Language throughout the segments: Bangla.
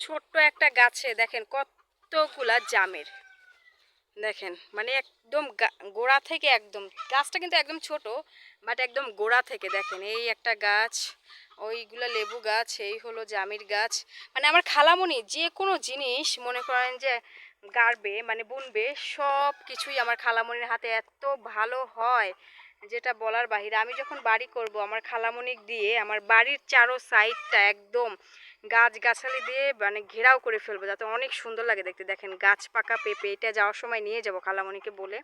ছোট্ট একটা গাছে, দেখেন কতগুলা জামের। দেখেন মানে একদম গোড়া থেকে একদম, গাছটা কিন্তু একদম ছোট বাট একদম গোড়া থেকে, দেখেন, এই একটা গাছ, ওইগুলা লেবু গাছ, এই হলো জামির গাছ। মানে আমার খালামনি যে কোনো জিনিস, মনে করেন যে গাড়বে মানে বুনবে সব কিছুই আমার খালামনির হাতে এত ভালো হয়, যেটা বলার বাহিরে। আমি যখন বাড়ি করব, আমার খালামণিক দিয়ে, আমার বাড়ির চারো সাইডটা একদম গাছ গাছালি দিয়ে মানে ঘেরাও করে ফেলব, যাতে অনেক সুন্দর লাগে দেখতে। দেখেন, গাছ পাকা পেঁপে, এটা যাওয়ার সময় নিয়ে যাব খালামণিকে বলে।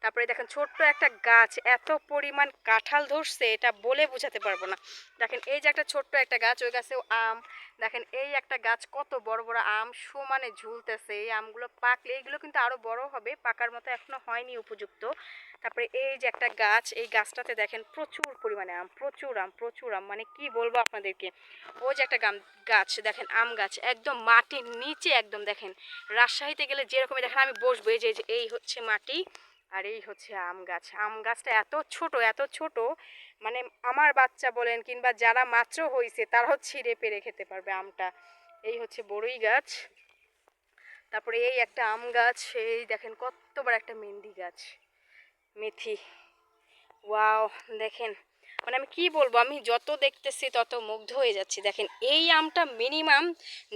তারপরে দেখেন, ছোট্ট একটা গাছ, এত পরিমাণ কাঁঠাল ধরছে, এটা বলে বোঝাতে পারব না। দেখেন, এই যে একটা ছোট্ট একটা গাছ, ওই গাছেও আম। দেখেন, এই একটা গাছ কত বড় বড় আম সমানে ঝুলতেছে। এই আমগুলো পাকলে, এইগুলো কিন্তু আরও বড় হবে, পাকার মতো এখনও হয়নি উপযুক্ত। তারপরে এই যে একটা গাছ, এই গাছটাতে দেখেন প্রচুর পরিমাণে আম, প্রচুর আম প্রচুর আম। মানে কি বলব আপনাদেরকে? ওই যে একটা গাম গাছ দেখেন আম গাছ, একদম মাটির নিচে একদম, দেখেন। রাজশাহীতে গেলে যেরকমই দেখেন, আমি বসবো, এই যে, এই হচ্ছে মাটি আর এই হচ্ছে আম গাছ। আম গাছটা এত ছোট এত ছোট মানে আমার বাচ্চা বলেন কিংবা যারা মাত্র হয়েছে তারাও ছিঁড়ে পেরে খেতে পারবে আমটা। এই হচ্ছে বড়ই গাছ। তারপরে এই একটা আম গাছ, এই দেখেন কত বড় একটা মেহেন্দি গাছ। মেথি। ওয়াও, দেখেন। মানে আমি কি বলব? আমি যত দেখতেছি তত মুগ্ধ হয়ে যাচ্ছি। দেখেন, এই আমটা মিনিমাম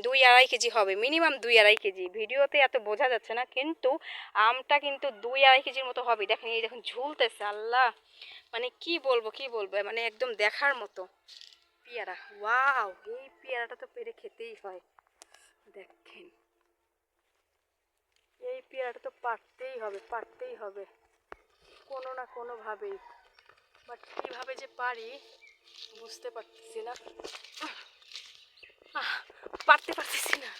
দুই আড়াই কেজি হবে। মিনিমাম দুই আড়াই কেজি। ভিডিওতে এত বোঝা যাচ্ছে না, কিন্তু আমটা কিন্তু দুই আড়াই কেজির মতো হবে। দেখেন, এই দেখুন, ঝুলতেছে, আল্লাহ! মানে কি বলব কি বলব? মানে একদম দেখার মতো। পেয়ারা, ওয়াও! এই পেয়ারাটা তো পেরে খেতেই হয়। দেখেন। এই পেয়ারাটা তো পারতেই হবে পারতেই হবে। কোনো না কোনোভাবেই। বাট কীভাবে যে পারি বুঝতে পারতেছি না। পারতে পারতেছি না।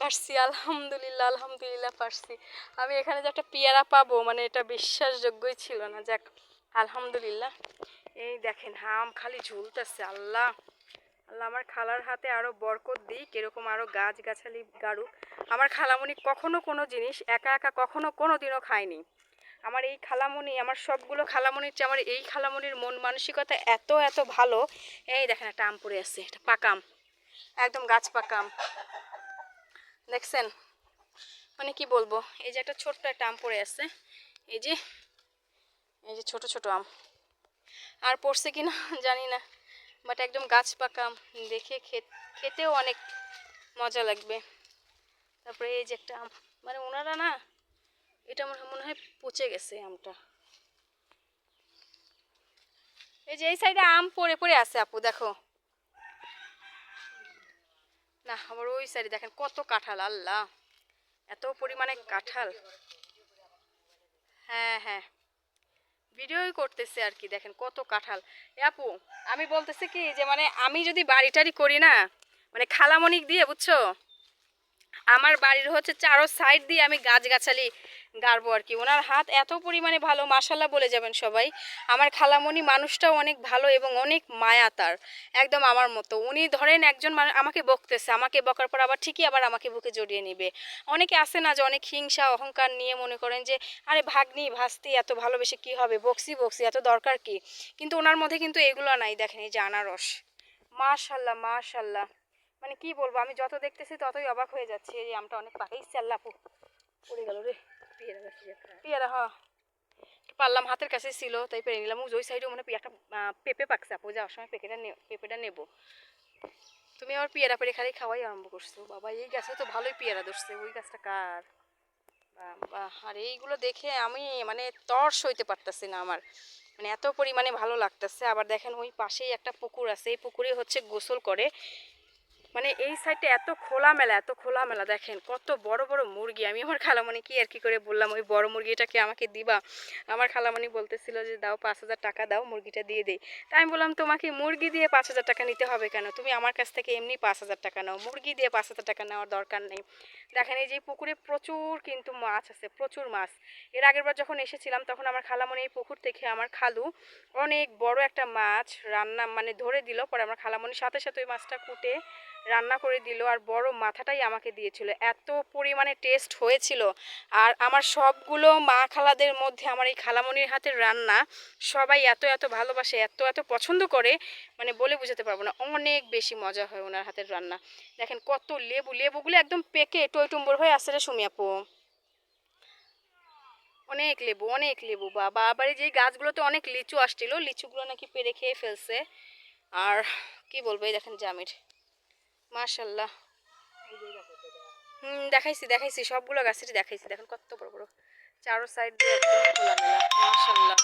পারছি, আলহামদুলিল্লাহ আলহামদুলিল্লাহ পারছি। আমি এখানে যে একটা পেয়ারা পাবো মানে এটা বিশ্বাসযোগ্যই ছিল না। যাক, আলহামদুলিল্লাহ। এই দেখেন আম খালি ঝুলতেছে, আল্লাহ। আল্লাহ, আমার খালার হাতে আরও বরকত দিক, এরকম আরও গাছ গাছালি গাড়ুক। আমার খালামণি কখনো কোনো জিনিস, একা একা কখনো কোনো দিনও খায়নি। আমার এই খালামণি আমার সবগুলো খালামণির চেয়ে আমার এই খালামণির মন মানসিকতা এত এত ভালো। এই দেখেন একটা আম পড়ে আছে একটা পাকাম একদম গাছ পাকাম দেখছেন? মানে কি বলব? এই যে একটা ছোট্ট একটা আম পড়ে আছে। এই যে এই যে ছোট ছোট আম। আর পড়ছে কি না জানি না। বাট একদম গাছ পাকাম দেখে খেতেও অনেক মজা লাগবে। তারপরে এই যে একটা আম। মানে ওনারা না এটা হয়- মনে হয় পচে গেছে আমটা। এই যে এই সাইডে আম পড়ে পড়ে আছে আপু, দেখো। না আমার ওই সাইডে দেখেন কত কাঁঠাল, আল্লাহ। এত পরিমাণে কাঁঠাল। হ্যাঁ হ্যাঁ। ভিডিওই করতেছে আর কি, দেখেন কত কাঁঠাল। আপু, আমি বলতেছি কি যে মানে আমি যদি বাড়ি টাড়ি করি না মানে খালামণিক দিয়ে, বুঝছ? আমার বাড়ির হচ্ছে চারো সাইড দিয়ে আমি গাছগাছালি গাড়বো আর কি। ওনার হাত এত পরিমাণে ভালো মাসাল্লাহ বলে যাবেন সবাই। আমার খালামণি মানুষটাও অনেক ভালো এবং অনেক মায়া তার, একদম আমার মতো। উনি ধরেন একজন আমাকে বকতেছে, আমাকে বকার পর আবার ঠিকই আবার আমাকে বুকে জড়িয়ে নেবে। অনেকে আসে না যে অনেক হিংসা, অহংকার নিয়ে মনে করেন যে, আরে ভাগ্নি, ভাস্তি, এত ভালোবেসে কি হবে? বকসি বকসি এত দরকার কি? কিন্তু ওনার মধ্যে কিন্তু এগুলো নাই, দেখেন এই যে আনারস। মাশাল্লাহ মাশাল্লাহ মানে কি বলব আমি যত দেখতেছি ততই অবাক হয়ে যাচ্ছে। এই আমটা অনেক পাকাইছে আল্লাহ আপু। পড়ে গেল রে। পেয়ারা হ পারলাম হাতের কাছে ছিল তাই পেরে নিলাম। ওই সাইডে মানে হয় একটা পেঁপে পাকছে আপু। যাওয়ার সময় পেঁপেটা নে পেঁপেটা নেব। তুমি আবার পেয়ারা পেরে খালি খাওয়াই আরম্ভ করছ। বাবা এই গাছে তো ভালোই পেয়ারা ধরছে। ওই গাছটা কার? বাবা আর এইগুলো দেখে আমি মানে তর হইতে পারতেছি না আমার। মানে এত পরিমাণে ভালো লাগতেছে। আবার দেখেন ওই পাশেই একটা পুকুর আছে। এই পুকুরে হচ্ছে গোসল করে। মানে এই সাইডটা এত খোলামেলা এত খোলামেলা দেখেন, কত বড় বড় মুরগি। আমি আমার খালামণি কি আর কি করে বললাম, ওই বড় মুরগিটাকে আমাকে দিবা? আমার খালামণি বলতেছিল যে, দাও পাঁচ হাজার টাকা দাও, মুরগিটা দিয়ে দেই। তাই আমি বললাম, তোমাকে মুরগি দিয়ে পাঁচ হাজার টাকা নিতে হবে কেন? তুমি আমার কাছ থেকে এমনি পাঁচ হাজার টাকা নাও, মুরগি দিয়ে পাঁচ হাজার টাকা নেওয়ার দরকার নেই। দেখেন, এই যে পুকুরে প্রচুর কিন্তু মাছ আছে, প্রচুর মাছ। এর আগের বার যখন এসেছিলাম, তখন আমার খালামণি এই পুকুর থেকে আমার খালু অনেক বড় একটা মাছ রান্না মানে ধরে দিল। পরে আমার খালামণির সাথে সাথে ওই মাছটা কুটে রান্না করে দিল আর বড় মাথাটাই আমাকে দিয়েছিল। এত পরিমাণে টেস্ট হয়েছিল। আর আমার সবগুলো মা খালাদের মধ্যে আমার এই খালামণির হাতের রান্না সবাই এত এত ভালোবাসে, এত এত পছন্দ করে মানে বলে বোঝাতে পারব না। অনেক বেশি মজা হয় ওনার হাতের রান্না। দেখেন কত লেবু, লেবুগুলো একদম পেকে টইটুম্বর হয়ে আসছে রে সুমি আপু। অনেক লেবু অনেক লেবু, বাবা। আবার যে গাছগুলোতে অনেক লিচু আসছিল, লিচুগুলো নাকি পেরে খেয়ে ফেলছে। আর কি বলব, এই দেখেন জামির। মাশাল্লাহ হুম দেখাইছি দেখাইছি সবগুলো গাছেরই দেখাইছি। দেখেন কত বড় বড়। চারো সাইড দিয়ে একদম খোলা মেলা মাশাল্লাহ